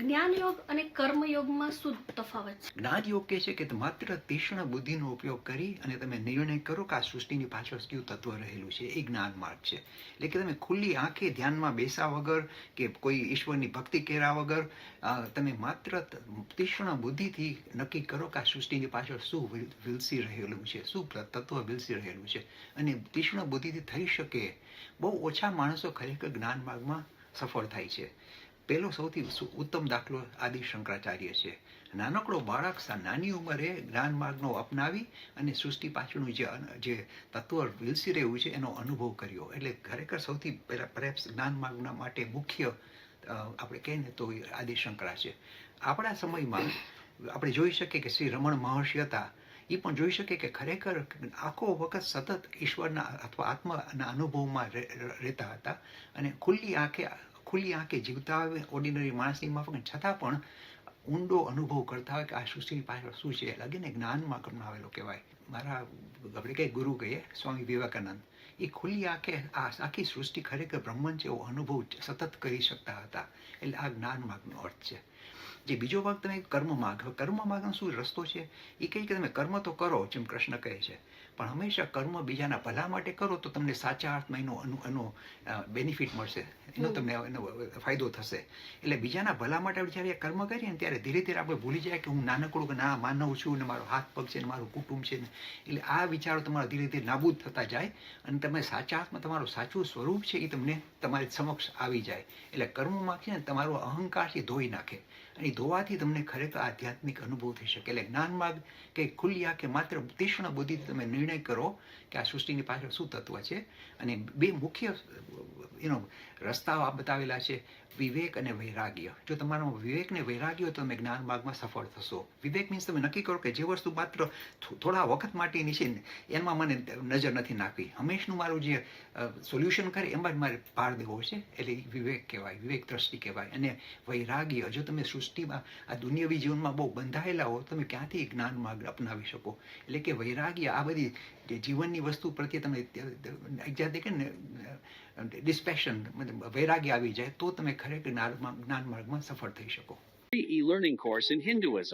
જ્ઞાન યોગ અને કર્મ યોગમાં શું તફાવત છે? જ્ઞાન યોગ કહે છે કે માત્ર તીક્ષ્ણ બુદ્ધિનો ઉપયોગ કરી અને તમે નિર્ણય કરો કે આ સૃષ્ટિની પાછળ કયું તત્વ રહેલું છે. એ જ્ઞાન માર્ગ છે. એટલે કે તમે ખુલ્લી આંખે ધ્યાનમાં બેસા વગર કે કોઈ ઈશ્વરની ભક્તિ કર્યા વગર તમે માત્ર તીક્ષ્ણ બુદ્ધિથી નક્કી કરો કે આ સૃષ્ટિની પાછળ શું વિલસી રહેલું છે, શું તત્વ વિલસી રહેલું છે. અને તીક્ષ્ણ બુદ્ધિથી થઈ શકે. બહુ ઓછા માણસો ખરેખર જ્ઞાન માર્ગમાં સફળ થાય છે. પહેલો સૌથી ઉત્તમ દાખલો આદિ શંકરાચાર્ય છે. નાનકડો બાળક નાની ઉંમરે જ્ઞાન માર્ગનો અપનાવી અને સૃષ્ટિ પાછળનું જે જે તત્વ વિલસી રહ્યું છે એનો અનુભવ કર્યો. એટલે ખરેખર સૌથી પહેલાં પ્રેપ્સ જ્ઞાન માર્ગના માટે મુખ્ય આપણે કહીએ ને તો આદિ શંકરા છે. આપણા સમયમાં આપણે જોઈ શકીએ કે શ્રી રમણ મહર્ષિ હતા. એ પણ જોઈ શકે કે ખરેખર આખો વખત સતત ઈશ્વરના અથવા આત્માના અનુભવમાં રહે- રહેતા હતા. અને ખુલ્લી આંખે ખુલ્લી આંખે જીવતા હોય ઓર્ડિનરી માણસની માફક. છતાં પણ ઊંડો અનુભવ કરતા હોય કે આ સૃષ્ટિની પાછળ શું છે લાગે ને જ્ઞાનમાં કમનાવેલો કહેવાય. મારા આપણે કંઈ ગુરુ કહીએ, સ્વામી વિવેકાનંદ, એ ખુલ્લી આંખે આ આખી સૃષ્ટિ ખરેખર બ્રહ્મન છે એવો અનુભવ સતત કરી શકતા હતા. એટલે આ જ્ઞાન માર્ગનો અર્થ છે. જે બીજો ભાગ તમે કર્મ માર્ગ હવે કર્મ માર્ગનો શું રસ્તો છે? એ કહે કે તમે કર્મ તો કરો જેમ કૃષ્ણ કહે છે. પણ હંમેશા કર્મ બીજાના ભલા માટે કરો તો તમને સાચા અર્થમાં એનો અનુ એનો બેનિફિટ મળશે. એનો. તમને એનો ફાયદો થશે. એટલે બીજાના ભલા માટે જ્યારે કર્મ કરીએ ને ત્યારે ધીરે ધીરે આપણે ભૂલી જાય કે હું નાનકડું કે ના માનવ છું ને મારો હાથ પગ છે ને મારું કુટુંબ છે ને. એટલે આ વિચારો તમારા ધીરે ધીરે નાબૂદ થતા જાય અને તમે સાચા અર્થમાં તમારું સાચું સ્વરૂપ છે એ તમને તમારી સમક્ષ આવી જાય. એટલે કર્મમાં છે ને તમારો અહંકારથી ધોઈ નાખે. અને ધોવાથી તમને ખરેખર આધ્યાત્મિક અનુભવ થઈ શકે. એટલે જ્ઞાન માર્ગ કે ખુલ્યા કે માત્ર તીક્ષ્ણ બુદ્ધિથી તમે નિર્ણય કરો કે આ સૃષ્ટિની પાછળ શું તત્વ છે. અને બે મુખ્ય, એનો રસ્તાઓ આ બતાવેલા છે. વિવેક અને વૈરાગ્ય. જો તમારામાં વિવેક ને વૈરાગ્ય તો તમે જ્ઞાન માર્ગમાં સફળ થશો. વિવેક મીન્સ તમે નક્કી કરો કે જે વસ્તુ માત્ર થોડા વખત માટેની છે એમાં મને નજર નથી નાખવી. હંમેશનું મારું જે સોલ્યુશન કરે એમાં જ મારે પાર દેવો છે. એટલે વિવેક કહેવાય, વિવેક દ્રષ્ટિ કહેવાય. અને વૈરાગ્ય, જો તમે સૃષ્ટિમાં આ દુનિયાવી જીવનમાં બહુ બંધાયેલા હો, તમે ક્યાંથી જ્ઞાન માર્ગ અપનાવી શકો? એટલે કે વૈરાગ્ય, આ બધી જે જીવનની વસ્તુ પ્રત્યે તમે જાતે કે ને ડિસ્પેશન વૈરાગ્ય આવી જાય, તો તમે ખરેખર જ્ઞાન જ્ઞાન માર્ગમાં સફળ થઈ શકો free e-learning course in Hinduism.